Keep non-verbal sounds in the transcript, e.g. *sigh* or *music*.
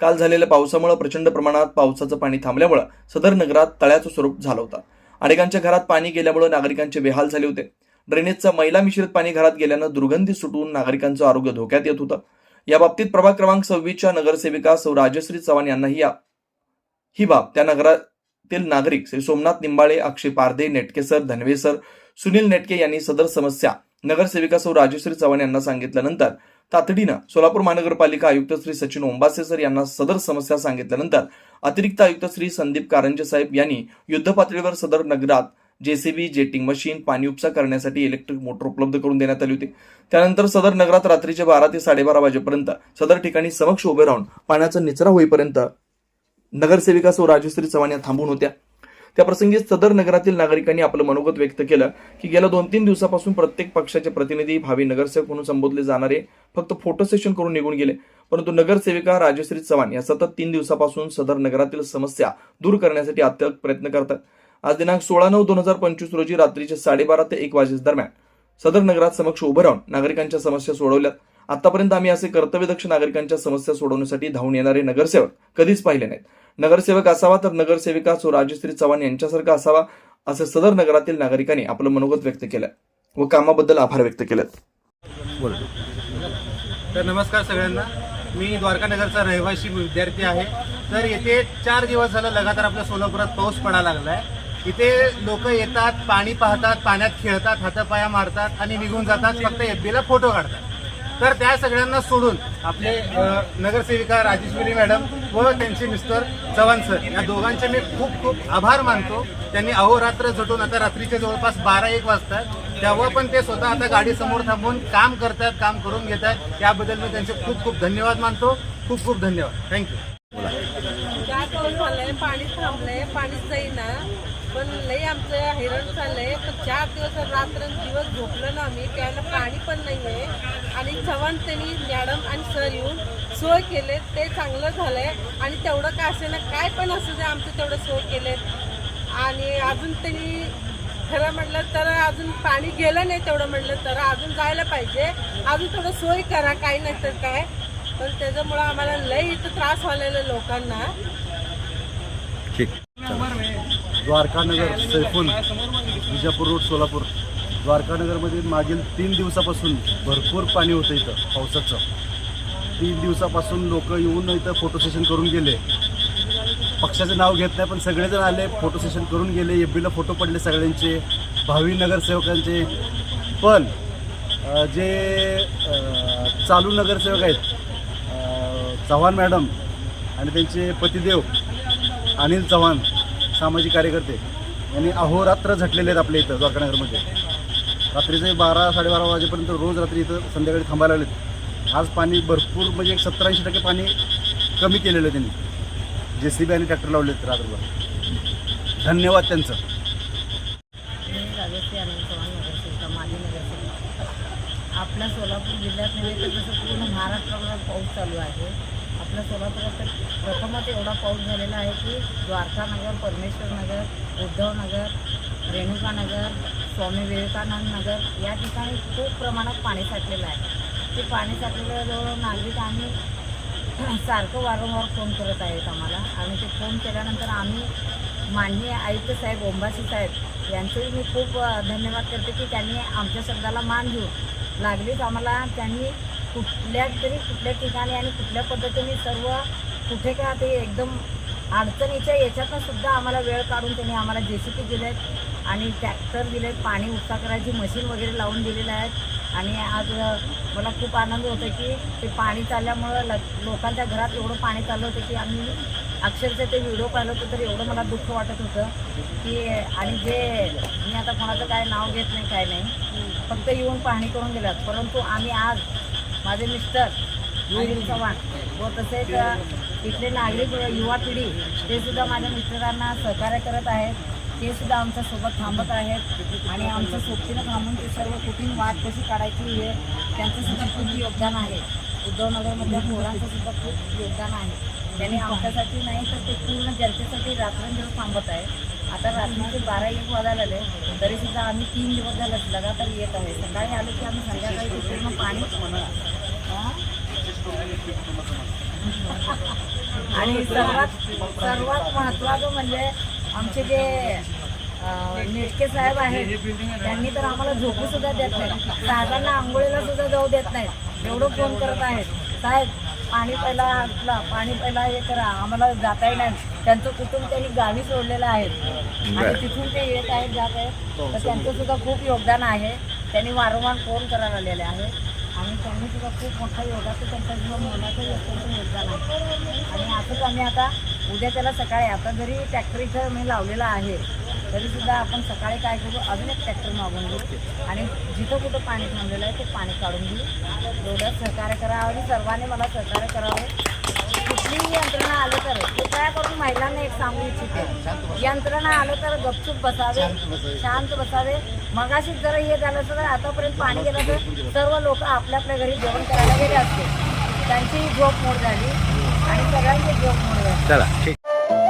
काल झालेल्या पावसामुळे प्रचंड प्रमाणात पावसाचं पाणी थांबल्यामुळे सदर नगरात तळ्याचं स्वरूप झालं होतं. अनेकांच्या घरात पाणी गेल्यामुळे नागरिकांचे बेहाल झाले होते. ड्रेनेजचं मैला मिश्रित पाणी घरात गेल्यानं दुर्गंधी सुटून नागरिकांचं आरोग्य धोक्यात येत होतं. या बाबतीत प्रभाग क्रमांक सव्वीसच्या नगरसेविका सौ राजश्री चव्हाण यांनाही या ही बाब त्या नगरातील नागरिक श्री सोमनाथ निंबाळे अक्षय पारदे नेटके सर धनवे सर सुनील नेटके यांनी सदर समस्या नगरसेविका सौ राजश्री चव्हाण यांना सांगितल्यानंतर तातडीनं सोलापूर महानगरपालिका आयुक्त श्री सचिन ओंबासे सर यांना सदर समस्या सांगितल्यानंतर अतिरिक्त आयुक्त श्री संदीप कारंजे साहेब यांनी युद्धपातळीवर सदर नगरात जेसीबी जेटिंग मशीन पाणी उपसा करण्यासाठी इलेक्ट्रिक मोटर उपलब्ध करून देण्यात आली होती. त्यानंतर सदर नगरात रात्रीचे बारा ते साडेबारा वाजेपर्यंत सदर ठिकाणी समक्ष उभे राहून पाण्याचा निचरा होईपर्यंत नगरसेविका सौ राजश्री चव्हाण या थांबून होत्या. त्या प्रसंगी सदर नगरातील नागरिकांनी आपलं मनोगत व्यक्त केलं की गेल्या दोन तीन दिवसापासून प्रत्येक पक्षाचे प्रतिनिधी भावी नगरसेवक म्हणून संबोधले जाणारे फक्त फोटो सेशन करून निघून गेले. परंतु नगरसेविका राजश्री चव्हाण या सतत तीन दिवसापासून सदर नगरातील समस्या दूर करण्यासाठी अत्यंत प्रयत्न करतात. आज दिनांक सोळा नऊ दोन हजार पंचवीस रोजी रात्रीचे साडेबारा ते एक वाजेस दरम्यान सदर नगरात समक्ष उभं राहून नागरिकांच्या समस्या सोडवल्यात. आतापर्यंत आम्ही असे कर्तव्यदक्ष नागरिकांच्या समस्या सोडवण्यासाठी धावून येणारे नगरसेवक कधीच पाहिले नाहीत. नगरसेवक असावा तर नगरसेविका सो राजश्री चव्हाण यांच्यासारखा असावा असं सदर नगरातील नागरिकांनी आपलं मनोगत व्यक्त केलं व कामाबद्दल आभार व्यक्त केलेत तर नमस्कार सगळ्यांना. मी द्वारका नगरचा रहिवासी विद्यार्थी आहे. तर येथे चार दिवस झालं लगातार आपल्या सोलापुरात पाऊस पडायला लागला आहे इथे लोक येतात पाणी पाहतात पाण्यात खेळतात हातापाया मारतात आणि निघून जातात. फक्त एफ बीला फोटो काढतात. तर त्या सगळ्यांना सोडून आपले नगरसेविका राजेश्वरी मॅडम व त्यांचे मिस्टर चव्हाण सर या दोघांचे मी खूप खूप आभार मानतो. त्यांनी अहोरात्र झटून आता रात्रीचे जवळपास बारा एक वाजतात. तेव्हा पण ते स्वतः आता गाडी समोर थांबून काम करतात काम करून घेतात. याबद्दल मी त्यांचे खूप खूप धन्यवाद मानतो. खूप खूप धन्यवाद. थँक्यू काय पाऊस झालंय पाणी थांबलंय पाणीच जाईना. पण लई आमचं हैराण चाललंय पण चार दिवस रात्र दिवस झोपलो ना आम्ही त्याला पाणी पण नाही आहे आणि चव्हाण त्यांनी मॅडम आणि सर येऊन सोय केले ते चांगलं झालंय. आणि तेवढं काय असे ना काय पण असू दे आमचं तेवढं सोय केले आणि अजून त्यांनी खरं म्हटलं तर अजून पाणी गेलं नाही तेवढं म्हटलं तर अजून जायला पाहिजे. अजून थोडं सोय करा काही नाही तर काय. पण त्याच्यामुळं आम्हाला लई इथं त्रास व्हायला लोकांना. द्वारकानगर सैफून विजापूर रोड सोलापूर. द्वारकानगरमध्ये मागील तीन दिवसापासून भरपूर पाणी होतं इथं पावसाचं. तीन दिवसापासून लोक येऊन इथं फोटो सेशन करून गेले. पक्षाचं नाव घेत नाही पण सगळेजण आले फोटो सेशन करून गेले. एफ बीला फोटो पडले सगळ्यांचे भावी नगरसेवकांचे. पण जे चालू नगरसेवक आहेत चव्हाण मॅडम आणि त्यांचे पतिदेव अनिल चव्हाण सामाजिक कार्यकर्ते यांनी अहोरात्र झटलेले आहेत आपल्या इथं द्वारकानगरमध्ये. रात्रीचे बारा साडेबारा वाजेपर्यंत रोज रात्री इथं संध्याकाळी थांबायला लागलेत. आज पाणी भरपूर म्हणजे एक सत्तर ऐंशी टक्के पाणी कमी केलेलं आहे त्यांनी. जे सी बी आणि ट्रॅक्टर लावलेत रात्रभर. धन्यवाद त्यांचं. आपल्या सोलापूर जिल्ह्यात नव्हे तर जसं पूर्ण महाराष्ट्राभरात पाऊस चालू आहे आपल्या सोलापुरात तर प्रथमच एवढा पाऊस झालेला आहे की द्वारकानगर परमेश्वरनगर उद्धवनगर रेणुकानगर स्वामी विवेकानंद नगर या ठिकाणी खूप प्रमाणात पाणी साठलेलं आहे. ते पाणी साठलेल्याजवळ नागरिक आम्ही *clears throat* सारखं वारंवार फोन करत आहेत आम्हाला. आणि ते फोन केल्यानंतर आम्ही माननीय आयुक्त साहेब ओंबासी साहेब यांचंही मी खूप धन्यवाद करते की त्यांनी आमच्या शब्दाला मान देऊन लागलीच. आम्हाला त्यांनी कुठल्या तरी कुठल्या ठिकाणी आणि कुठल्या पद्धतीने सर्व कुठे का ते एकदम अडचणीच्या याच्यातनं सुद्धा आम्हाला वेळ काढून त्यांनी आम्हाला जे सी पी दिलेत आणि ट्रॅक्टर दिलेत पाणी उपसा करायची मशीन वगैरे लावून दिलेलं आहेत. आणि आज मला खूप आनंद होतो की ते पाणी चालल्यामुळं ल लोकांच्या घरात एवढं पाणी चाललं होतं की आम्ही अक्षरशः ते व्हिडिओ पाहिलं होतं तर एवढं मला दुःख वाटत होतं की आणि जे मी आता कोणाचं काय नाव घेत नाही काय नाही. फक्त येऊन पाहणी करून गेल्यात परंतु आम्ही आज माझे मिस्टर अनिल चव्हाण. व तसेच इथले नागरिक युवा पिढी ते सुद्धा माझ्या मिस्टरांना सहकार्य करत आहेत. ते सुद्धा आमच्यासोबत थांबत आहेत. आणि आमच्या सोबतीनं थांबून ते सर्व कुठून वाट कशी काढायची हे त्यांचं सुद्धा खूप योगदान आहे. उद्धवनगरमधल्या पोरांचं सुद्धा खूप योगदान आहे. त्यांनी आमच्यासाठी नाही तर ते पूर्ण जनतेसाठी रात्रंदिवस थांबत आहे आता रात्रीचे बारा एक वाजायला आले. तरी सुद्धा आम्ही तीन दिवस झाले लगातार येत आहे. सकाळी आलो की आम्ही संध्याकाळी ते पूर्ण पाणीच म्हणा आणि सर्वात सर्वात महत्त्वाचं म्हणजे आमचे जे नेटके साहेब आहेत त्यांनी तर आम्हाला झोपू सुद्धा देत नाही साहेबांना आंघोळीला सुद्धा जाऊ देत नाहीत. एवढं फोन करत आहेत. साहेब पाणी पहिला हातला पाणी पहिला हे करा आम्हाला जाता येणार त्यांचं कुटुंब त्यांनी गावी सोडलेलं आहे. आणि तिथून ते येत आहेत जात आहेत. तर त्यांचं सुद्धा खूप योगदान आहे. त्यांनी वारंवार फोन करायला आलेले आहे. आणि त्यांनी सुद्धा खूप मोठा योगाचं त्यांच्या जीवन मोलाचं अत्यंत योगदान आहे. आणि असंच आम्ही आता उद्या त्याला सकाळी आता जरी ट्रॅक्टर इथं मी लावलेला आहे. तरीसुद्धा आपण सकाळी काय करू? अजून एक ट्रॅक्टर मागून घेऊ. आणि जिथं कुठं पाणी थांबलेलं आहे ते पाणी काढून घेऊ. एवढं सहकार्य करावं आणि सर्वांनी मला सहकार्य करावं. कुठलीही यंत्रणा आलं तर ते करून महिलांना एक सांगू इच्छिते. यंत्रणा आलं तर गपचूप बसावे शांत बसावे. मगाशीच जर हे झालं असतं तर आतापर्यंत पाणी गेलं तर सर्व लोक आपल्या आपल्या घरी जेवण करायला गेले असते. त्यांचीही झोप मोड झाली आणि सगळ्यांची झोप मोड झाली.